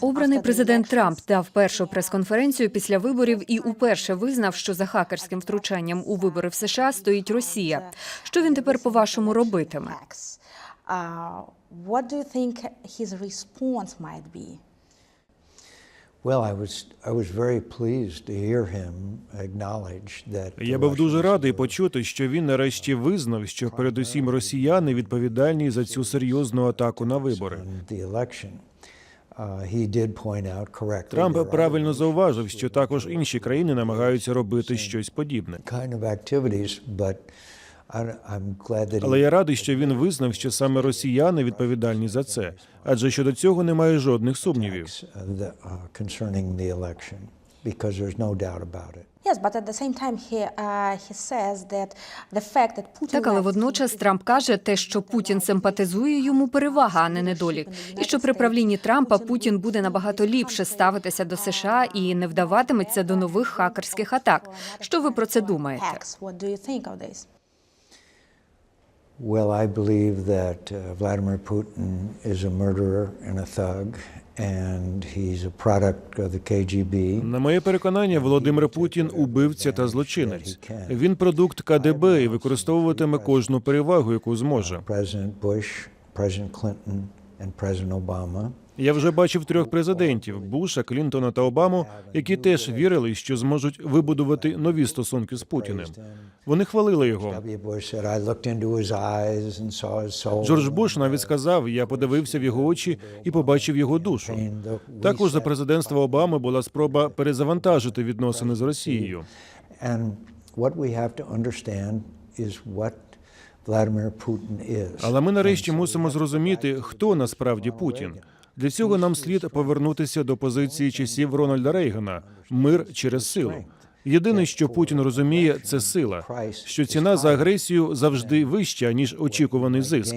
Обраний after the президент. Трамп дав першу прес-конференцію після виборів і уперше визнав, що за хакерським втручанням у вибори в США стоїть Росія. Що він тепер по вашому робитиме? Uh, what do you think his response might be? Я був дуже радий почути, що він нарешті визнав, що передусім росіяни відповідальні за цю серйозну атаку на вибори. on the election. Uh, he did point out correctly. there Трамп правильно зауважив, що також інші країни намагаються робити щось подібне. Але я радий, що він визнав, що саме росіяни відповідальні за це, адже щодо цього немає жодних сумнівів. uh, uh, because there's no doubt about it. Uh, Так, але водночас Трамп каже, те, що Путін симпатизує йому перевага, а не недолік. І що при правлінні Трампа Путін буде набагато ліпше ставитися до США і не вдаватиметься до нових хакерських атак. Що ви про це думаєте? hacks. What do you think of this? Well, I believe that uh, Vladimir Putin is a murderer and a thug, and he's a product of the KGB. На моє переконання, Володимир Путін убивця та злочинець. Він продукт КДБ і використовуватиме кожну перевагу, яку зможе. President Bush, President Clinton, and President Obama. Я вже бачив трьох президентів Буша, Клінтона та Обаму, які теж вірили, що зможуть вибудувати нові стосунки з Путіним. Вони хвалили його. Джордж Буш навіть сказав: я подивився в його очі і побачив його душу. Також за президентства Обами була спроба перезавантажити відносини з Росією. Але ми нарешті мусимо зрозуміти, хто насправді Путін. Для цього нам слід повернутися до позиції часів Рональда Рейгана мир через силу. Єдине, що Путін розуміє, це сила. Що ціна за агресію завжди вища ніж очікуваний зиск.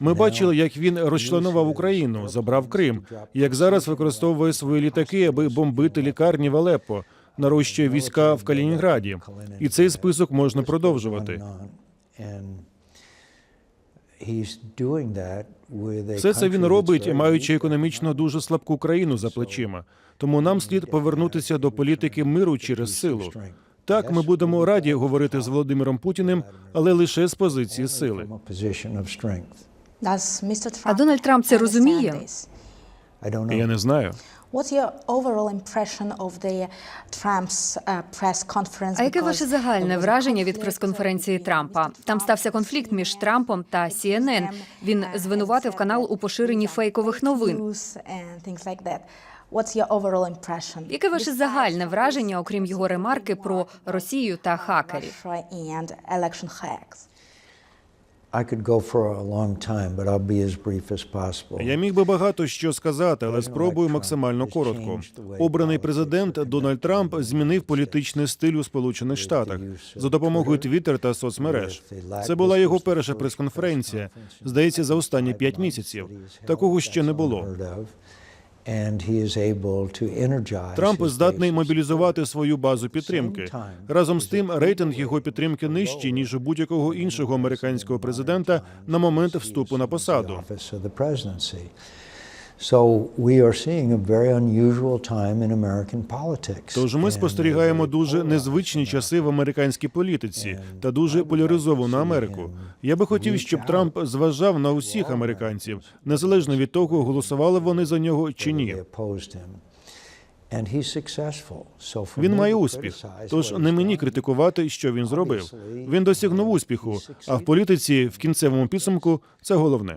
Ми бачили, як він розчленував Україну, забрав Крим, як зараз використовує свої літаки, аби бомбити лікарні в Алеппо, нарощує війська в Калінінграді. І цей список можна продовжувати. Все це він робить, маючи економічно дуже слабку країну за плечима. Тому нам слід повернутися до політики миру через силу. Так, ми будемо раді говорити з Володимиром Путіним, але лише з позиції сили. А Дональд Трамп це розуміє? Я не знаю. What's your overall impression of the Trump's uh, press conference? А яке ваше загальне враження від прес-конференції Трампа? Там стався конфлікт між Трампом та CNN. Він звинуватив канал у поширенні фейкових новин. What's your overall impression? Яке ваше загальне враження, окрім його ремарки про Росію та хакерів? Я міг би багато що сказати, але спробую максимально коротко. Обраний президент Дональд Трамп змінив політичний стиль у Сполучених Штатах за допомогою Твіттер та соцмереж. Це була його перша прес-конференція. Здається, за останні п'ять місяців. Такого ще не було. Трамп здатний мобілізувати свою базу підтримки. Разом з тим, рейтинг його підтримки нижчий ніж у будь-якого іншого американського президента на момент вступу на посаду. Тож ми спостерігаємо дуже незвичні часи в американській політиці та дуже поляризовану Америку. Я би хотів, щоб Трамп зважав на усіх американців, незалежно від того, голосували вони за нього чи ні. Він має успіх. Тож не мені критикувати, що він зробив. Він досягнув успіху. А в політиці в кінцевому підсумку це головне.